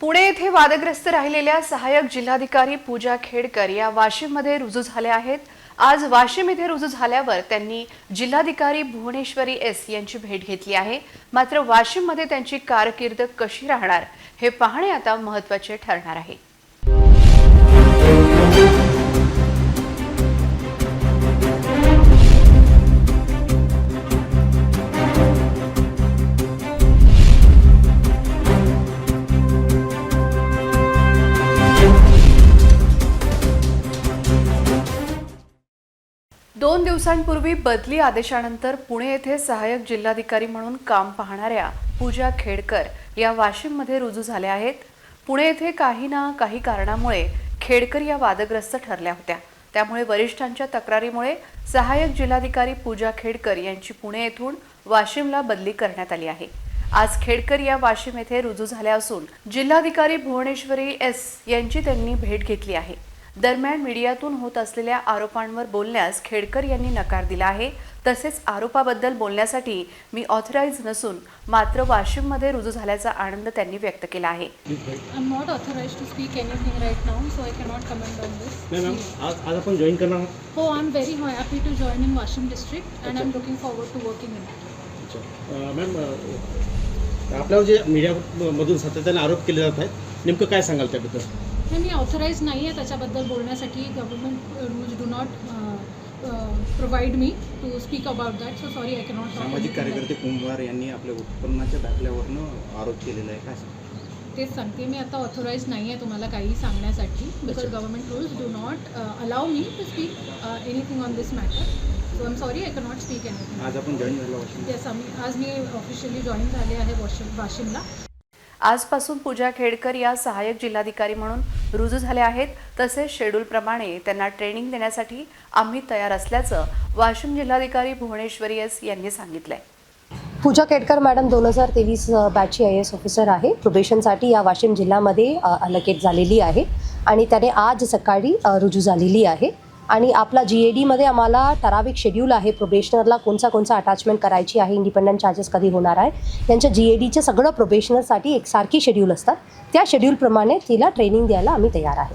पुणे येथे वादग्रस्त राहिलेल्या सहाय्यक जिल्हाधिकारी पूजा खेडकर या वाशिममध्ये रुजू झाल्या आहेत. आज वाशिम येथे रुजू झाल्यावर त्यांनी जिल्हाधिकारी भुवनेश्वरी एस यांची भेट घेतली आहे. मात्र वाशिममध्ये त्यांची कारकीर्द कशी राहणार हे पाहणे आता महत्त्वाचे ठरणार आहे. दोन दिवसांपूर्वी बदली आदेशानंतर पुणे येथे सहाय्यक जिल्हाधिकारी म्हणून काम पाहणाऱ्या पूजा खेडकर या वाशिममध्ये रुजू झाल्या आहेत. पुणे येथे काही ना काही कारणामुळे खेडकर या वादग्रस्त ठरल्या होत्या. त्यामुळे वरिष्ठांच्या तक्रारीमुळे सहाय्यक जिल्हाधिकारी पूजा खेडकर यांची पुणे येथून वाशिमला बदली करण्यात आली आहे. आज खेडकर या वाशिम येथे रुजू झाल्या असून जिल्हाधिकारी भुवनेश्वरी एस यांची त्यांनी भेट घेतली आहे. दरम्यान मीडियातून होत असलेल्या आरोपांवर बोलण्यास खेडकर यांनी नकार दिला आहे. तसेच आरोपाबद्दल बोलण्यासाठी मी ऑथराईज नसून मात्र वाशिममध्ये रुजू झाल्याचा आनंद त्यांनी व्यक्त केला आहे. I'm not authorized to speak anything right now, so I cannot comment on this. नाही मॅम आज आज आपण जॉईन करणार आहात. Oh, I'm very happy to join in Washim district and I'm looking forward to working in it. अच्छा. अं, ma'am अं, आपल्यावर जे मीडियामधून सातत्याने आरोप केले जात आहेत नेमकं काय सांगाल त्याबद्दल? नाही मी ऑथराईज नाही आहे त्याच्याबद्दल बोलण्यासाठी. Government rules do not provide me to speak about that so sorry I cannot सामाजिक कार्यकर्ते कुंभार यांनी आपल्या उत्पन्नाच्या दाखल्यावरनं आरोप केलेला आहे. काय? तेच सांगते मी आता ऑथोराईज नाही आहे तुम्हाला काही सांगण्यासाठी. Because government rules do not allow me to speak anything on this matter so I am sorry I cannot speak anything आज आपण जॉईन झाला येस आम्ही आज मी ऑफिशियली जॉईन झाले आहे वाशिम वाशिमला. आजपासून पूजा खेडकर या सहाय्यक जिल्हाधिकारी म्हणून रुजू झाल्या आहेत. तसेच शेड्यूलप्रमाणे त्यांना ट्रेनिंग देण्यासाठी आम्ही तयार असल्याचं वाशिम जिल्हाधिकारी भुवनेश्वरी एस यांनी सांगितलंय. पूजा केडकर मॅडम दोन हजार तेवीस बॅचची आय एस ऑफिसर आहे. प्रोबेशनसाठी या वाशिम जिल्ह्यामध्ये अलोकेट झालेली आहे. आणि त्याने आज सकाळी रुजू झालेली आहे. आणि आपला जी ए डीमध्ये आम्हाला ठराविक शेड्यूल आहे. प्रोबेशनरला कोणचा कोणचा अटॅचमेंट करायची आहे इंडिपेंडंट चार्जेस कधी होणार आहे. त्यांच्या जी ए डीचं सगळं प्रोबेशनरसाठी एकसारखी शेड्यूल असतात. त्या शेड्यूलप्रमाणे तिला ट्रेनिंग द्यायला आम्ही तयार आहे.